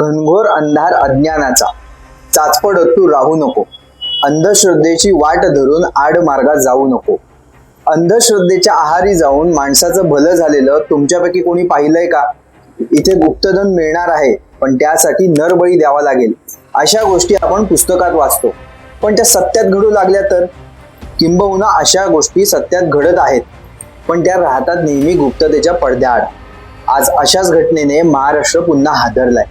घनघोर अंधार अज्ञानाचा. चाचपड तू राहू नको. अंधश्रद्धेची वाट धरून आड मार्गात जाऊ नको. अंधश्रद्धेच्या आहारी जाऊन माणसाचं भलं झालेलं तुमच्यापैकी कोणी पाहिलंय का? इथे गुप्तधन मिळणार आहे पण त्यासाठी नरबळी द्यावा लागेल. अशा गोष्टी आपण पुस्तकात वाचतो. पण त्या सत्यात घडू लागल्या तर? किंबहुना अशा गोष्टी सत्यात घडत आहेत. पण त्या राहतात नेहमी गुप्ततेच्या पडद्याआड. आज अशाच घटनेने महाराष्ट्र पुन्हा हादरलाय.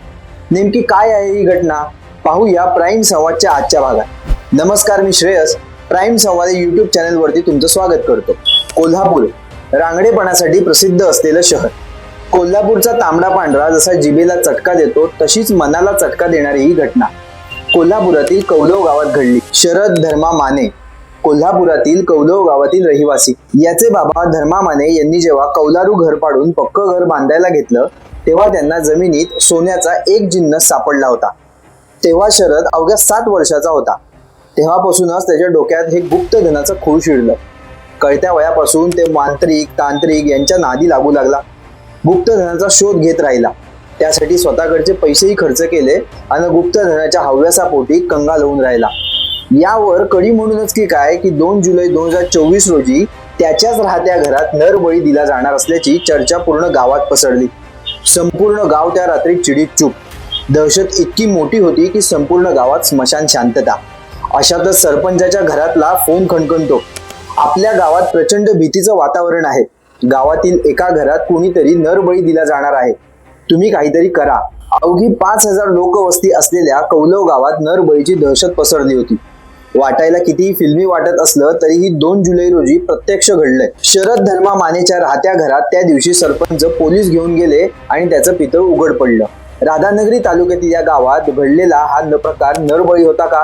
नेमकी काय आहे ही घटना? पाहूया प्राईम संवादच्या आजच्या भागात. नमस्कार मी श्रेयस. प्राईम संवाद युट्यूब चॅनलवरती तुमचं स्वागत करतो. कोल्हापूर रांगडेपणासाठी प्रसिद्ध असलेलं शहर. कोल्हापूरचा तांबडा पांढरा जसा जिबेला चटका देतो तशीच मनाला चटका देणारी ही घटना. कोल्हापुरातील कौलव गावात घडली. शरद धर्मा माने कोल्हापुरातील कौलव गावातील रहिवासी. याचे बाबा धर्मा माने यांनी जेव्हा कौलारू घर पाडून पक्क घर बांधायला घेतलं तेव्हा त्यांना जमिनीत सोन्याचा एक जिन्नस सापडला होता. तेव्हा शरद अवघ्या सात वर्षाचा होता. तेव्हापासूनच त्याच्या डोक्यात हे गुप्त धनाचं खूळ शिरलं. कळत्या वयापासून ते मांत्रिक तांत्रिक यांच्या नादी लागू लागला. गुप्तधनाचा शोध घेत राहिला. त्यासाठी स्वतःकडचे पैसेही खर्च केले आणि गुप्तधनाच्या हव्यासापोटी कंगाल होऊन राहिला. यावर कडी म्हणूनच की काय की दोन जुलै दोन हजार चोवीस रोजी त्याच्याच राहत्या घरात नरबळी दिला जाणार असल्याची चर्चा पूर्ण गावात पसरली. संपूर्ण गाव त्या रात्री चिडीत चूप. दहशत इतकी मोठी होती की संपूर्ण गावात स्मशान शांतता. अशातच सरपंचाच्या घरातला फोन खणखणतो. आपल्या गावात प्रचंड भीतीचं वातावरण आहे. गावातील एका घरात कोणीतरी नरबळी दिला जाणार आहे. तुम्ही काहीतरी करा. अवघी पाच हजार लोकवस्ती असलेल्या कौलव गावात नरबळीची दहशत पसरली होती. वाटायला कितीही फिल्मी वाटत असलं तरीही दोन जुलै रोजी प्रत्यक्ष घडलंय. शरद धर्मा मानेच्या राहत्या घरात त्या दिवशी सरपंच पोलीस घेऊन गेले आणि त्याचं पितळ उघड पडलं. राधानगरी तालुक्यातील या गावात घडलेला हा न प्रकार नरबळी होता का?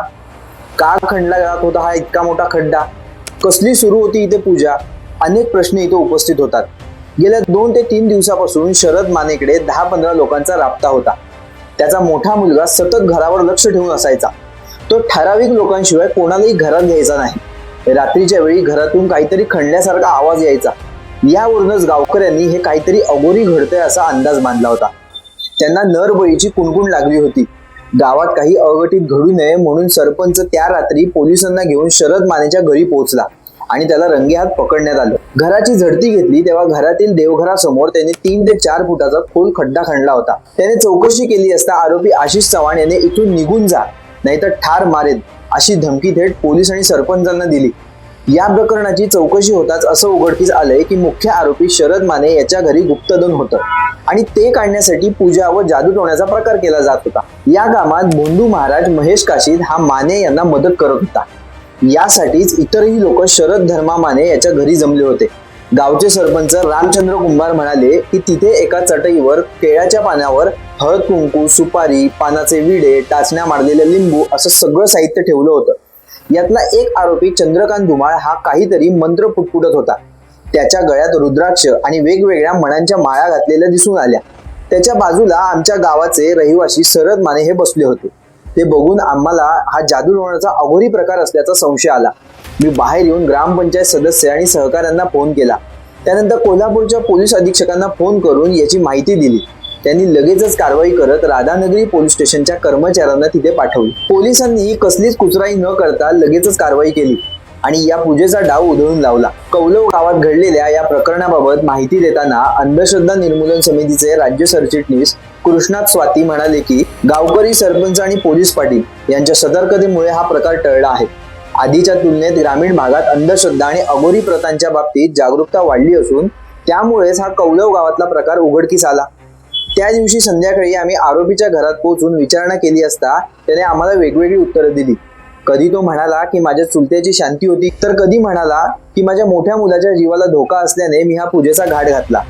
का खंडला जात होता हा इतका मोठा खड्डा? कसली सुरू होती इथे पूजा? अनेक प्रश्न इथे उपस्थित होतात. गेल्या दोन ते तीन दिवसापासून शरद मानेकडे दहा पंधरा लोकांचा राबता होता. त्याचा मोठा मुलगा सतत घरावर लक्ष ठेवून असायचा. तो ठराविक लोकांशिवाय कोणालाही घरात घ्यायचा नाही. रात्रीच्या वेळी घरातून काहीतरी खणल्यासारखा आवाज यायचा. यावरूनच गावकऱ्यांनी हे काहीतरी अगोरी घडतंय असा अंदाज बांधला होता. त्यांना नरबळीची कुणकुण लागली होती. गावात काही अघटित घडू नये म्हणून सरपंच त्या रात्री पोलिसांना घेऊन शरद मानेच्या घरी पोहोचला आणि त्याला रंगेहात पकडण्यात आलं. घराची झडती घेतली तेव्हा घरातील देवघरासमोर त्याने तीन ते चार फुटाचा खोल खड्डा खणला होता. त्याने चौकशी केली असता आरोपी आशिष चव्हाण याने इथून निघून जा. नाहीतर ठार मारेल अशी धमकी थेट पोलीस आणि सरपंचांना दिली. या प्रकरणाची चौकशी होताच असं उघडकीस आलंय की मुख्य आरोपी शरद माने याच्या घरी गुप्तधन होतं आणि ते काढण्यासाठी पूजा व जादू टोण्याचा प्रकार केला जात होता. या कामात भोंदू महाराज महेश काशीद हा माने यांना मदत करत होता. यासाठीच इतरही लोक शरद धर्मा माने याच्या घरी जमले होते. गावचे सरपंच रामचंद्र कुंभार म्हणाले की तिथे एका चटईवर केळ्याच्या पानावर हळद कुंकू सुपारी पानाचे विडे टाचण्या मारलेले लिंबू असं सगळं साहित्य ठेवलं होतं. यातला एक आरोपी चंद्रकांत धुमाळ हा काहीतरी मंत्र पुटपुटत होता. त्याच्या गळ्यात रुद्राक्ष आणि वेगवेगळ्या मणांच्या माळा घातलेल्या दिसून आल्या. त्याच्या बाजूला आमच्या गावाचे रहिवासी शरद माने हे बसले होते. ते बघून आम्हाला हा जादू टोण्याचा अघोरी प्रकार असल्याचा संशय आला. मी बाहेर येऊन ग्रामपंचायत सदस्य आणि सहकाऱ्यांना फोन केला. त्यानंतर कोल्हापूरच्या पोलीस अधीक्षकांना फोन करून याची माहिती दिली. त्यांनी लगेचच कारवाई करत राधानगरी पोलीस स्टेशनच्या कर्मचाऱ्यांना तिथे पाठवली. पोलिसांनी कसलीच कुचराई न करता लगेचच कारवाई केली आणि या पूजेचा डाव उधळून लावला. कौलव गावात घडलेल्या या प्रकरणाबाबत माहिती देताना अंधश्रद्धा निर्मूलन समितीचे राज्य सरचिटणीस कृष्णात स्वाती म्हणाले की गावकरी सरपंच आणि पोलीस पाटील यांच्या सतर्कतेमुळे हा प्रकार टळला आहे. आधीच्या तुलनेत ग्रामीण भागात अंधश्रद्धा आणि अगोरी प्रथांच्या बाबतीत जागरूकता वाढली असून त्यामुळेच हा कौलव गावातला प्रकार उघडकीस आला. त्या दिवशी संध्याकाळी आम्ही आरोपीच्या घरात पोहोचून विचारणा केली असता त्याने आम्हाला वेगवेगळी उत्तरं दिली. कधी तो म्हणाला की माझ्या चुलत्याची शांती होती तर कधी म्हणाला की माझ्या मोठ्या मुलाच्या जीवाला धोका असल्याने मी हा पूजेचा घाट घातला.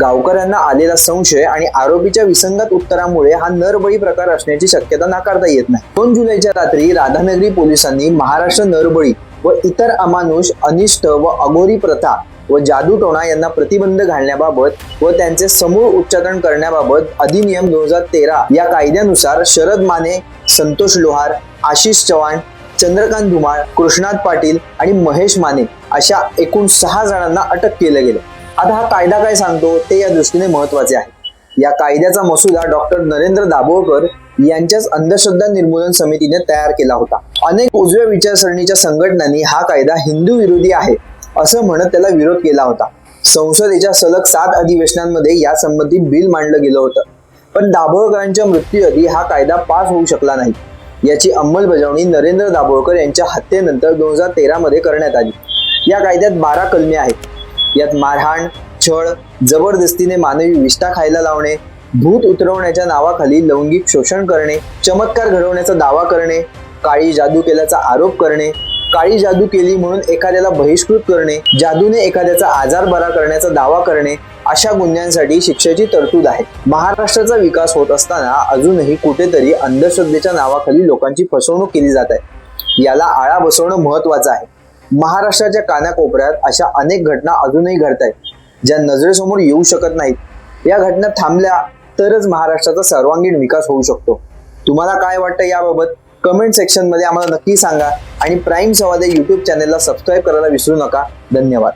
गावकऱ्यांना आलेला संशय आणि आरोपीच्या विसंगत उत्तरामुळे हा नरबळी प्रकार असण्याची शक्यता नाकारता येत नाही. दोन जुलैच्या रात्री राधानगरी पोलिसांनी महाराष्ट्र नरबळी व इतर अमानुष अनिष्ट व अगोरी प्रथा व जादूटोणा यांना प्रतिबंध घालण्याबाबत व त्यांचे समूळ उच्चाटन करण्याबाबत अधिनियम दोन हजार तेरा या कायद्यानुसार शरद माने संतोष लोहार आशिष चव्हाण चंद्रकांत धुमाळ कृष्णात पाटील आणि महेश माने अशा एकूण सहा जणांना अटक केलं गेलं. आता हा कायदा काय सांगतो ते या दृष्टीने महत्त्वाचे आहे. या कायद्याचा मसुदा डॉक्टर नरेंद्र दाभोळकर यांच्याच अंधश्रद्धा निर्मूलन समितीने तयार केला होता. अनेक उजव्या विचारसरणीच्या संघटनांनी हा कायदा हिंदू विरोधी आहे असं म्हणत त्याला विरोध केला होता. संसदेच्या सलग सात अधिवेशनांमध्ये यासंबंधी बिल मांडलं गेलं होतं. पण दाभोळकरांच्या मृत्यूआधी हा कायदा पास होऊ शकला नाही. याची अंमलबजावणी नरेंद्र दाभोळकर यांच्या हत्येनंतर दोन हजार तेरामध्ये करण्यात आली. या कायद्यात बारा कलमे आहेत. यात मारहाण छळ जबरदस्तीने मानवी विष्ठा खायला लावणे भूत उतरवण्याच्या नावाखाली लैंगिक शोषण करणे चमत्कार घडवण्याचा दावा करणे काळी जादू केल्याचा आरोप करणे काळी जादू केली म्हणून एखाद्याला बहिष्कृत करणे जादूने एखाद्याचा आजार बरा करण्याचा दावा करणे अशा गुन्ह्यांसाठी शिक्षेची तरतूद आहे. महाराष्ट्राचा विकास होत असताना अजूनही कुठेतरी अंधश्रद्धेच्या नावाखाली लोकांची फसवणूक केली जात आहे. याला आळा बसवणं महत्वाचं आहे. महाराष्ट्राच्या कानाकोपऱ्यात अशा अनेक घटना अजूनही घडत आहेत ज्या नजरेसमोर येऊ शकत नाहीत. या घटना थांबल्या तरच महाराष्ट्राचा सर्वांगीण विकास होऊ शकतो. तुम्हाला काय वाटतं याबाबत? कमेंट सेक्शनमध्ये आम्हाला नक्की सांगा आणि प्राईम सवादे यूट्यूब चॅनलला चॅनेलला सबस्क्राईब करायला विसरू नका. धन्यवाद.